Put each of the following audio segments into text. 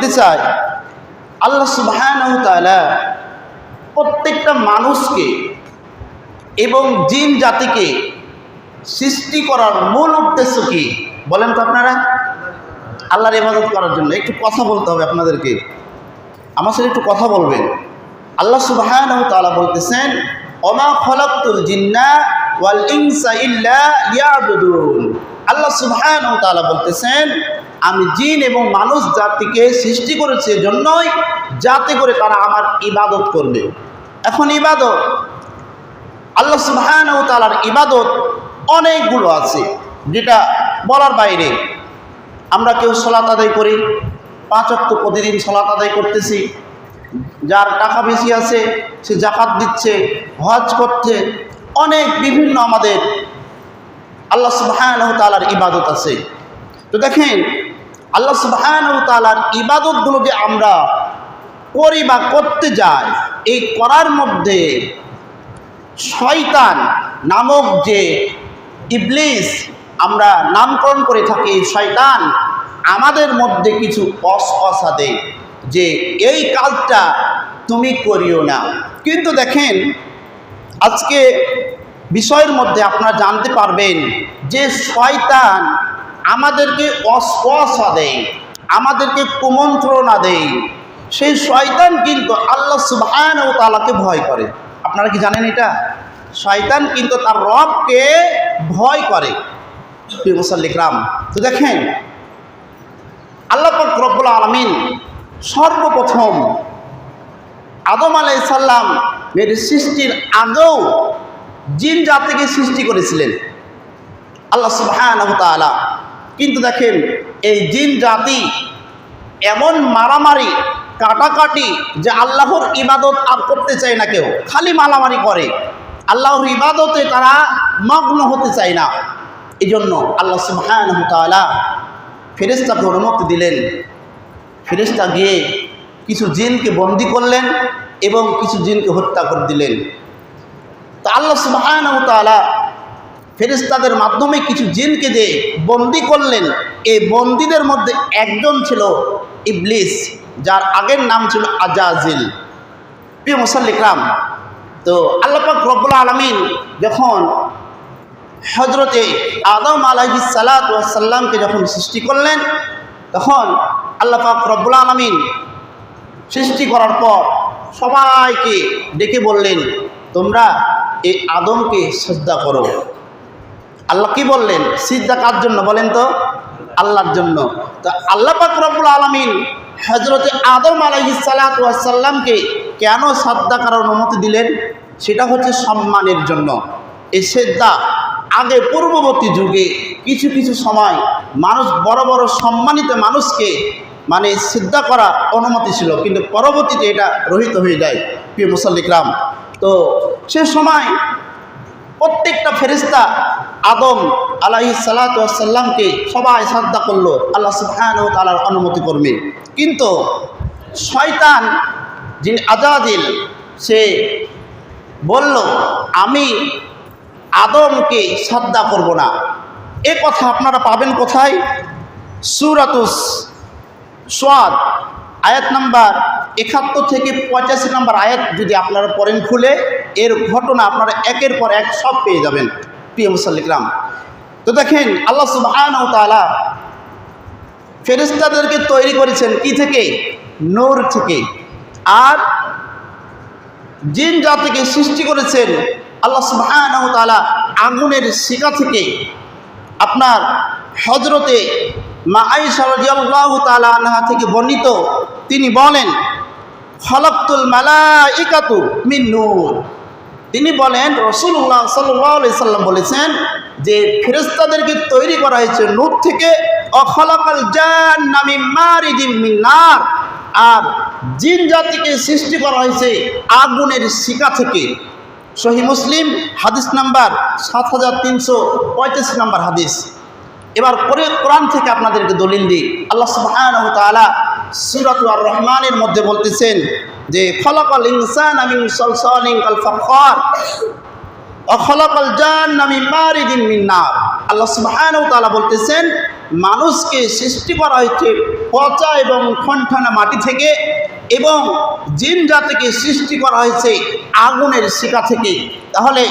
বলতে চাই, আল্লাহ সুবহানাহু তাআলা প্রত্যেকটা মানুষকে এবং জিন জাতিকে সৃষ্টি করার মূল উদ্দেশ্য কি? বলেন তো আপনারা। আল্লাহর ইবাদত করার জন্য। একটু কথা বলতে হবে আপনাদেরকে। আমার সাথে একটু কথা বলবেন। আল্লাহ সুবহানাহু তাআলা বলতেছেন, ওমা খলাকতুল জিন্না ওয়াল ইনসা ইল্লা আল্লাহ সুবহানাহু তাআলা বলতেছেন আমি জিন এবং মানুষ জাতিকে সৃষ্টি করেছে জন্যই যাতে করে তারা আমার ইবাদত করবে। এখন ইবাদত, আল্লাহ সুবহানাহু তাআলার ইবাদত অনেকগুলো আছে, যেটা বলার বাইরে। আমরা কেউ সলাত আদায় করি, পাঁচ অক্ট প্রতিদিন সলাত আদায় করতেছি, যার টাকা বেশি আছে, সে জাকাত দিচ্ছে, হজ করছে, অনেক বিভিন্ন আমাদের আল্লাহ সুবহানাহু তাআলার ইবাদত আছে। তো দেখেন আল্লাহ সুবহানাহু তাআলার ইবাদতগুলো যে আমরা করি বা করতে যাই, এই করার মধ্যে শয়তান নামক যে ইবলিস আমরা নামকরণ করে থাকি, শয়তান আমাদের মধ্যে কিছু অসপসা দেয় যে, এই কাজটা তুমি করিও না। কিন্তু দেখেন, আজকে বিষয়ের মধ্যে আপনারা জানতে পারবেন যে শয়তান আমাদেরকে অস্পসা দেয়, আমাদেরকে কুমন্ত্রণা দেয়। সেই শয়তান কিন্তু আল্লাহ সুবহান ও তালাকে ভয় করে। আপনারা কি জানেন এটা? শয়তান কিন্তু তার রবকে ভয় করে। মুসাল্লিকরাম তো দেখেন, আল্লাহ রব্বুল আলমিন সর্বপ্রথম আদম আলাইসাল্লাম এর সৃষ্টির আগেও জিন জাতিকে সৃষ্টি করেছিলেন। আল্লাহ সুবহানাহু তাআলা কিন্তু দেখেন, এই জিন জাতি এমন মারামারি, কাটাকাটি যে আল্লাহর ইবাদত আর করতে চায় না কেউ, খালি মারামারি করে। আল্লাহর ইবাদতে তারা মগ্ন হতে চায় না। এই জন্য আল্লাহ সুবহানাহু তাআলা ফেরেস্তাকে অনুমতি দিলেন। ফেরেস্তা গিয়ে কিছু জিনকে বন্দি করলেন এবং কিছু জিনকে হত্যা করে দিলেন। তা আল্লাহ সুবহানাহু তাআলা ফেরেস্তাদের মাধ্যমে কিছু জিনকে যে বন্দি করলেন, এই বন্দীদের মধ্যে একজন ছিল ইবলিস, যার আগের নাম ছিল আজাজিল। প্রিয় মুসাল্লিকরাম তো আল্লাপাক রব্বুল আলমিন যখন হজরতে আদম আলহি সালাতামকে যখন সৃষ্টি করলেন, তখন আল্লাপাক রব্বুল আলমিন সৃষ্টি করার পর সবাইকে ডেকে বললেন, তোমরা এই আদমকে শ্রদ্ধা করো। আল্লাহ কি বললেন? সিদ্ধা কার জন্য বলেন তো? আল্লাহর জন্য। তো আল্লাহ পাক আলমিন হজরতে আদম আলহি সালাতামকে কেন শ্রদ্ধা করার অনুমতি দিলেন? সেটা হচ্ছে সম্মানের জন্য। এই সেদ্দা আগে পূর্ববর্তী যুগে কিছু কিছু সময় মানুষ বড় বড় সম্মানিত মানুষকে মানে শ্রদ্ধা করা অনুমতি ছিল, কিন্তু পরবর্তীতে এটা রহিত হয়ে যায়, প্রিয় মুসল্লিকরাম। তো সে সময় প্রত্যেকটা ফেরিস্তা আদম আলাহি সাল্লাতামকে সবাই শ্রদ্ধা করল, আল্লাহ সুবহান ও তালার অনুমতি করবে কিন্তু শয়তান যিনি আজাদিল, সে বলল, আমি আদমকে শ্রদ্ধা করব না। এ কথা আপনারা পাবেন কোথায়? সুরাতুস সোয়াদ, আয়াত নাম্বার একাত্তর থেকে পঁচাশি নম্বর আয়াত যদি আপনারা পড়েন খুলে, এর ঘটনা আপনারা একের পর এক সব পেয়ে যাবেন। প্রিয় মুসাল্লিকরাম তো দেখেন, আল্লাহ সুবহান ও তালা ফেরিস্তাদেরকে তৈরি করেছেন কি থেকে? নূর থেকে। আর জিন জাতিকে সৃষ্টি করেছেন আল্লাহ সুবহান ও তালা আগুনের শিকা থেকে। আপনার হজরতে মা আইসা রাদিয়াল্লাহু তাআলা আনহা থেকে বর্ণিত, তিনি বলেন, খলকতুল মালাইকাতু মিন নূর। তিনি বলেন রসুল্লাহ সাল্লাহ সাল্লাম বলেছেন যে ফেরেস্তাদেরকে তৈরি করা হয়েছে নূর থেকে জান নামি মিনার আর জিন জাতিকে সৃষ্টি করা হয়েছে আগুনের শিকা থেকে। সহি মুসলিম, হাদিস নাম্বার সাত হাজার তিনশো পঁয়ত্রিশ নাম্বার হাদিস। এবার কোরআন থেকে আপনাদেরকে দলিল দিই। আল্লাহ সুবহানাহু তাআলা সূরাতুর আর রহমানের মধ্যে বলতেছেন যে, খলাকাল ইনসান আমি সলসালিন কাল ফাখর অখলাকাল জান আমি মারিদিন মিন নার। আল্লাহ সুবহানাহু তাআলা বলতেছেন, মানুষকে সৃষ্টি করা হয়েছে পচা এবং ঠনঠানা মাটি থেকে এবং জিন জাতিকে সৃষ্টি করা হয়েছে আগুনের শিকা থেকে। তাহলে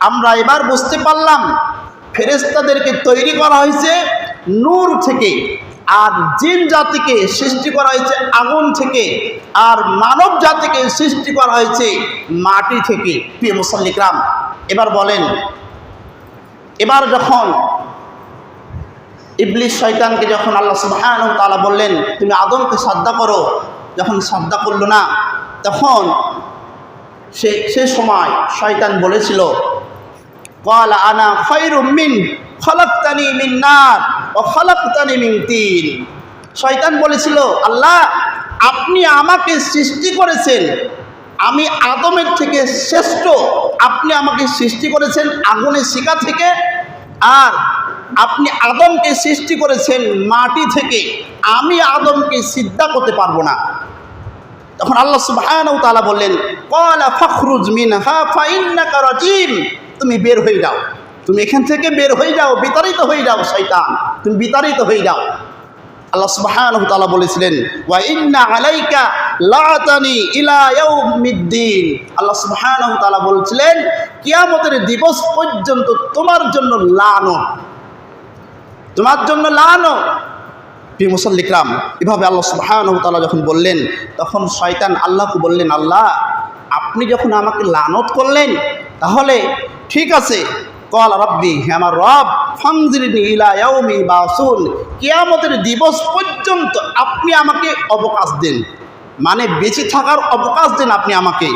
আমরা এবার বুঝতে পারলাম ফেরেস্তাদেরকে তৈরি করা হয়েছে নূর থেকে। আর জিন জাতিকে সৃষ্টি করা হয়েছে আগুন থেকে, আর মানব জাতিকে সৃষ্টি করা হয়েছে মাটি থেকে। প্রিয় মুসল্লিকরাম, এবার বলেন, এবার যখন ইবলিস শয়তানকে যখন আল্লাহ সুহান তালা বললেন, তুমি আদমকে শ্রদ্ধা করো যখন শ্রদ্ধা করল না, তখন সে সে সময় শয়তান বলেছিল কল আনা খৈরুমিন খলকতানি মিন্নার তিন। শয়তান বলেছিল, আল্লাহ, আপনি আমাকে সৃষ্টি করেছেন। আমি আদমের থেকে শ্রেষ্ঠ। আপনি আমাকে সৃষ্টি করেছেন আগুনের শিকা থেকে। আর আপনি আদমকে সৃষ্টি করেছেন মাটি থেকে। আমি আদমকে সিদ্ধা করতে পারব না। তখন আল্লাহ সুবহানাহু তাআলা বললেন, ক্বালা ফখরুজ মিনহা, ফাইন্নাকা রাজিম। তুমি বের হয়ে যাও। তুমি এখান থেকে বের হয়ে যাও, বিতাড়িত হয়ে যাও শয়তান। তুমি বিতাড়িত হয়ে যাও। আল্লাহ সুবহানাহু বলেছিলেন, ওয়া আলাইকা লাতানি ইলা ইয়াউমিদ্দিন। আল্লাহ সুবহানাহু তাআলা বলছিলেন, কিয়ামতের দিবস পর্যন্ত তোমার জন্য লানত। তোমার জন্য লানত। প্রিয় মুসল্লিকরাম, এভাবে আল্লাহ সুবহানাহু যখন বললেন, তখন শয়তান আল্লাহকে বললেন, আল্লাহ, আপনি যখন আমাকে লানত করলেন, তাহলে ঠিক আছে কল রব্বি আমার রব ফাংজিরিনি ইলা ইয়াউমি বাসুন কিয়ামতের দিবস পর্যন্ত আপনি আমাকে অবকাশ দেন। মানে বেঁচে থাকার অবকাশ দেন আপনি আমাকে।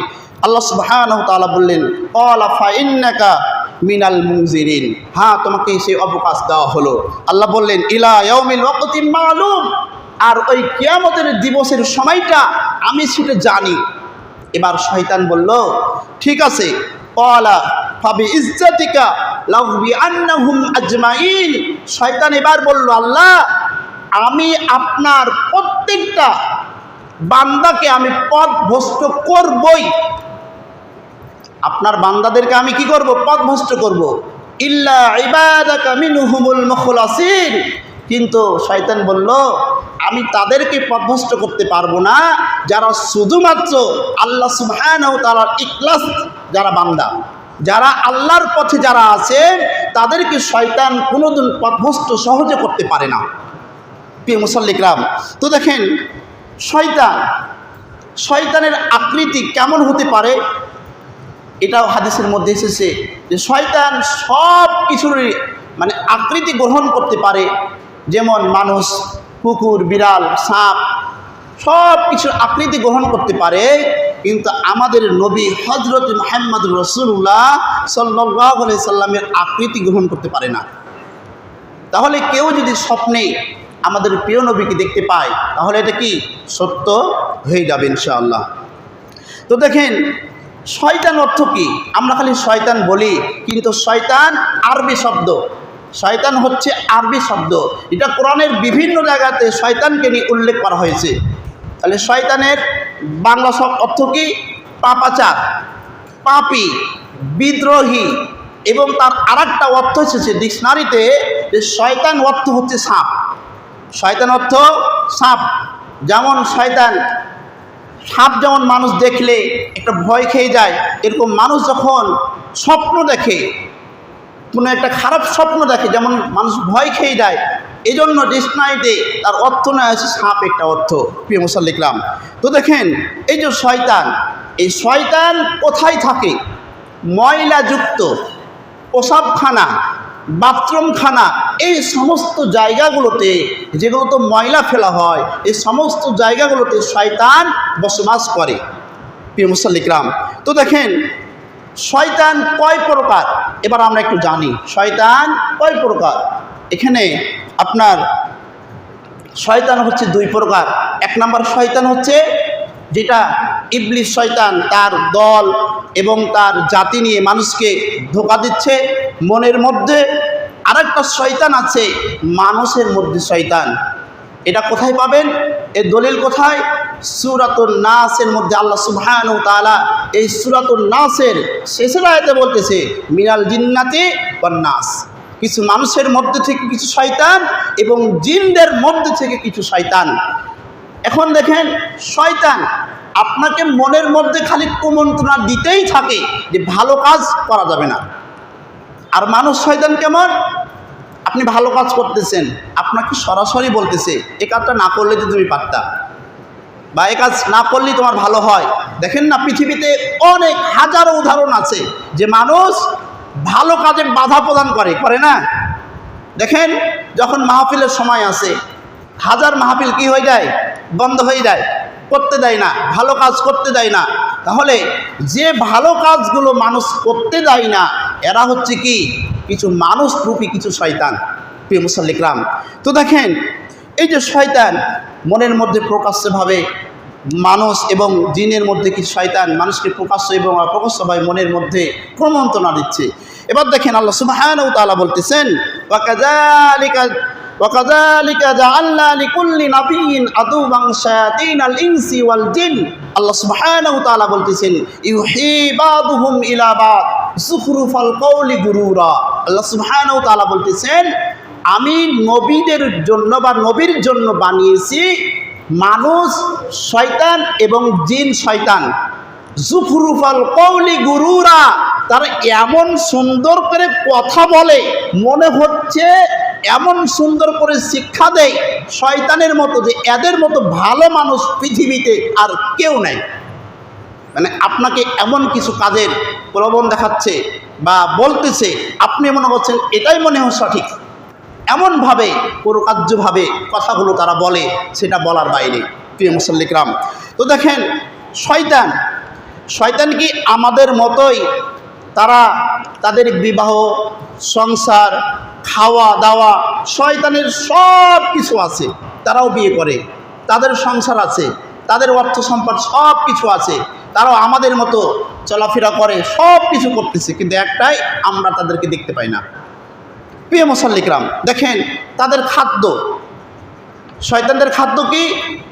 আল্লাহ সুবহানাহু তাআলা বললেন কল আফা ইন্নাকা মিনাল মুনজিরিন। হ্যাঁ তোমাকে সেই অবকাশ দেওয়া হলো। আল্লাহ বললেন, ইলা ইয়াউমিল ওয়াকতি মালুম। আর ওই কিয়ামতের দিবসের সময়টা আমি সেটা জানি। এবার শয়তান বলল, ঠিক আছে কলা ফাবি ইজ্জাতিকা লাউবি আন্নাহুম আজমাইন শয়তান এবার বলল, আল্লাহ, আমি আপনার প্রত্যেকটা বান্দাকে আমি পথ ভ্রষ্ট করবই। আপনার বান্দাদেরকে আমি কি করব? পথভ্রষ্ট করব। ইল্লা ইবাদাকা মিনহুমুল মুখলাসিন। কিন্তু শয়তান বলল, আমি তাদেরকে পথভ্রষ্ট করতে পারব না। যারা শুধুমাত্র আল্লাহ সুবহানাহু তাআলার ইখলাস যারা বান্দা, যারা আল্লাহর পথে যারা আছে, তাদেরকে শয়তান কোনোদিন পথভ্রষ্ট সহজে করতে পারে না। প্রিয় মুসল্লিকরাম, তো দেখেন, শয়তান, শয়তানের আকৃতি কেমন হতে পারে? এটাও হাদিসের মধ্যে এসেছে যে শয়তান সব কিছুরই মানে আকৃতি গ্রহণ করতে পারে। যেমন মানুষ, কুকুর, বিড়াল, সাপ, সব কিছুর আকৃতি গ্রহণ করতে পারে। কিন্তু আমাদের নবী হজরত মাহমদ রসুল্লাহ সাল্লাহ সাল্লামের আকৃতি গ্রহণ করতে পারে না। তাহলে কেউ যদি স্বপ্নে আমাদের প্রিয় নবীকে দেখতে পায়, তাহলে এটা কি সত্য? হয়ে যাবে ইনশাআল্লাহ। তো দেখেন, শয়তান অর্থ কি? আমরা খালি শয়তান বলি, কিন্তু শয়তান আরবি শব্দ। শয়তান হচ্ছে আরবি শব্দ। এটা কোরআনের বিভিন্ন জায়গাতে শয়তানকে নিয়ে উল্লেখ করা হয়েছে। তাহলে শয়তানের বাংলা সব অর্থ কি? পাপাচার, পাপি, বিদ্রোহী এবং তার আরেকটা অর্থ এসেছে ডিকশনারিতে যে শয়তান অর্থ হচ্ছে সাপ। শয়তান অর্থ সাপ। যেমন শয়তান, সাপ যেমন মানুষ দেখলে একটা ভয় খেয়ে যায়, এরকম মানুষ যখন স্বপ্ন দেখে, কোনো একটা খারাপ স্বপ্ন দেখে, যেমন মানুষ ভয় খেয়ে যায় এই জন্য ডিসনাইতে তার অর্থ নয় আছে সাপ একটা অর্থ, প্রিয় মুসাল্লিকরাম। তো দেখেন, এই যে শয়তান, এই শয়তান কোথায় থাকে? ময়লাযুক্ত প্রসাবখানা বাথরুমখানা, এই সমস্ত জায়গাগুলোতে যেগুলোতে ময়লা ফেলা হয়, এই সমস্ত জায়গাগুলোতে শয়তান বসবাস করে, প্রিয় মুসাল্লিকরাম। তো দেখেন, শয়তান কয় প্রকার? এবার আমরা একটু জানি, শয়তান কয় প্রকার? এখানে আপনার শয়তান হচ্ছে দুই প্রকার। এক নম্বর শয়তান হচ্ছে যেটা ইবলিশ শয়তান তার দল এবং তার জাতি নিয়ে মানুষকে ধোকা দিচ্ছে, মনের মধ্যে আরেকটা শয়তান আছে, মানুষের মধ্যে শয়তান। এটা কোথায় পাবেন? এর দলিল কোথায়? সুরাতুল নাসের মধ্যে আল্লাহ সুবহানাহু তাআলা এই সুরাতুল নাসের শেষের আয়াতে বলতেছে, মিনাল জিন্নাতি নাস। কিছু মানুষের মধ্যে থেকে কিছু শয়তান এবং জিনদের মধ্যে থেকে কিছু শয়তান। এখন দেখেন, শয়তান আপনাকে মনের মধ্যে খালি কুমন্ত্রণা দিতেই থাকে যে ভালো কাজ করা যাবে না। আর মানুষ শয়তান কেমন? আপনি ভালো কাজ করতেছেন, আপনাকে সরাসরি বলতেছে, এ কাজটা না করলে তো তুমি পারতা। বা এ কাজ না করলেই তোমার ভালো হয়। দেখেন না, পৃথিবীতে অনেক হাজারো উদাহরণ আছে যে মানুষ ভালো কাজে বাধা প্রদান করে করে না? দেখেন, যখন মাহফিলের সময় আসে, হাজার মাহফিল কি হয়ে যায়? বন্ধ হয়ে যায়, করতে দেয় না, ভালো কাজ করতে দেয় না। তাহলে যে ভালো কাজগুলো মানুষ করতে দেয় না, এরা হচ্ছে কি? কিছু মানুষ রূপী, কিছু শয়তান। প্রিয় মুসল্লিকরাম, তো দেখেন, এই যে শয়তান মনের মধ্যে প্রকাশ্যভাবে মানুষ এবং জিনের মধ্যে কিছু শয়তান মানুষকে প্রকাশ্য এবং অপ্রকাশ্যভাবে মনের মধ্যে প্রমন্ত্রণা দিচ্ছে এবার দেখেন আল্লাহ সুবহানাহু ওয়া তাআলা বলতেছেন ওয়াকাযালিকা وكذلك جعلنا لكل نبي عدوا شياطين الانس والجن আল্লাহ সুবহানাহু ওয়া তাআলা বলতেছেন ইউহি বাদুহুম ইলা বাদ যুখরুফাল কওলি গুরুরা আল্লাহ সুবহানাহু ওয়া তাআলা বলতেছেন আমি নবীদের জন্য বা নবীর জন্য বানিয়েছি মানুষ শয়তান এবং জিন শয়তান। জুফরুফাল কৌলি গুরুরা, তারা এমন সুন্দর করে কথা বলে, মনে হচ্ছে এমন সুন্দর করে শিক্ষা দেয় শয়তানের মতো যে এদের মতো ভালো মানুষ পৃথিবীতে আর কেউ নেই। মানে আপনাকে এমন কিছু কাজের প্রলোভন দেখাচ্ছে বা বলতেছে, আপনি মনে করছেন এটাই মনে হয় সঠিক। এমনভাবে কার্যভাবে কথাগুলো তারা বলে, সেটা বলার বাইরে। প্রিয় মুসল্লিকরাম, তো দেখেন, শয়তান শয়তান কি আমাদের মতোই তারা তাদের বিবাহ, সংসার, খাওয়া দাওয়া, শয়তানের সব কিছু আছে। তারাও বিয়ে করে, তাদের সংসার আছে, তাদের অর্থ সম্পদ সব কিছু আছে, তারাও আমাদের মতো চলাফেরা করে সব কিছু করতেছে, কিন্তু একটাই আমরা তাদেরকে দেখতে পাই না। প্রিয় মুসল্লিকরাম, দেখেন তাদের খাদ্য। শয়তানদের খাদ্য কি?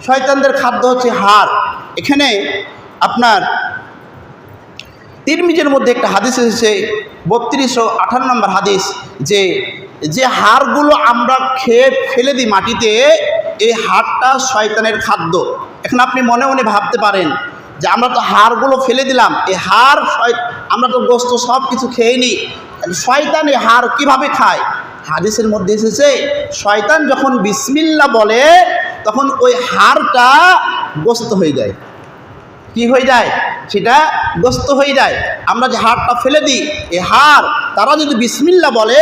শয়তানদের খাদ্য হচ্ছে হার এখানে আপনার তিরমিজের মধ্যে একটা হাদিস এসেছে, বত্রিশশো আঠান্ন নম্বর হাদিস, যে যে হাড়গুলো আমরা খেয়ে ফেলে দিই মাটিতে, এই হাড়টা শয়তানের খাদ্য। এখন আপনি মনে মনে ভাবতে পারেন যে আমরা তো হাড়গুলো ফেলে দিলাম, এই হাড় আমরা তো গোস্ত সব কিছু খেয়ে নিই। শয়তান হাড় কীভাবে খায়? হাদিসের মধ্যে এসেছে, শয়তান যখন বিসমিল্লা বলে, তখন ওই হাড়টা গোস্ত হয়ে যায়। কি হয়ে যায়? সেটা গ্রস্ত হয়ে যায়। আমরা যে হাড়টা ফেলে দিই, এই হাড়, তারা যদি বিসমিল্লা বলে,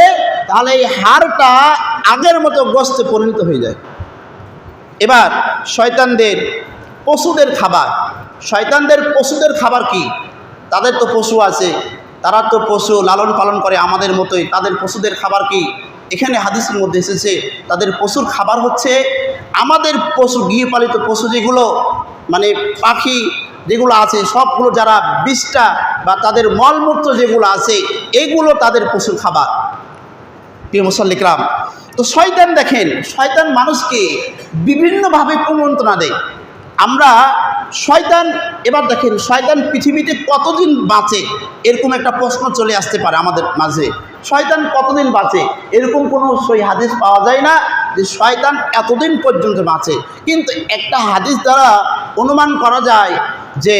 তাহলে এই হাড়টা আগের মতো গ্রস্তে পরিণত হয়ে যায়। এবার, শয়তানদের পশুদের খাবার। শয়তানদের পশুদের খাবার কি? তাদের তো পশু আছে তারা তো পশু লালন পালন করে আমাদের মতোই। তাদের পশুদের খাবার কি? এখানে হাদিসের মধ্যে এসেছে, তাদের পশুর খাবার হচ্ছে আমাদের পশু, গৃহপালিত পশু যেগুলো মানে পাখি যেগুলো আছে, সবগুলো যারা বিষটা বা তাদের মলমূত্র যেগুলো আছে, এগুলো তাদের পশুর খাবার। প্রিয় মুসল্লিকরাম, তো শয়তান দেখেন, শয়তান মানুষকে বিভিন্নভাবে কুমন্ত্রণা দেয়। আমরা শয়তান, এবার দেখেন শয়তান পৃথিবীতে কতদিন বাঁচে? এরকম একটা প্রশ্ন চলে আসতে পারে আমাদের মাঝে। শয়তান কতদিন বাঁচে? এরকম কোনো সই হাদিস পাওয়া যায় না যে শয়তান এতদিন পর্যন্ত বাঁচে। কিন্তু একটা হাদিস দ্বারা অনুমান করা যায় যে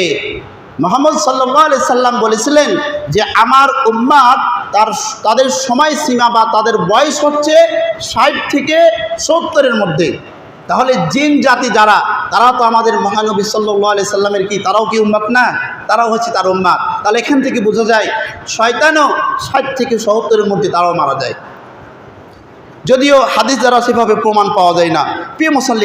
মোহাম্মদ সাল্লাহ আলি সাল্লাম বলেছিলেন যে, আমার উম্মাদ তার, তাদের সময় সীমা বা তাদের বয়স হচ্ছে ষাট থেকে সত্তরের মধ্যে। তাহলে জিন জাতি যারা, তারা তো আমাদের মহানবী সাল্লাহ আলি সাল্লামের কি, তারাও কি উম্মাত না? তারাও হচ্ছে তার উম্মাত। তাহলে এখান থেকে বোঝা যায়, শয়তানও ষাট থেকে সত্তরের মধ্যে তারাও মারা যায়। যদিও হাদিস দ্বারা সেভাবে প্রমাণ পাওয়া যায় না। প্রিয় মুসল্লি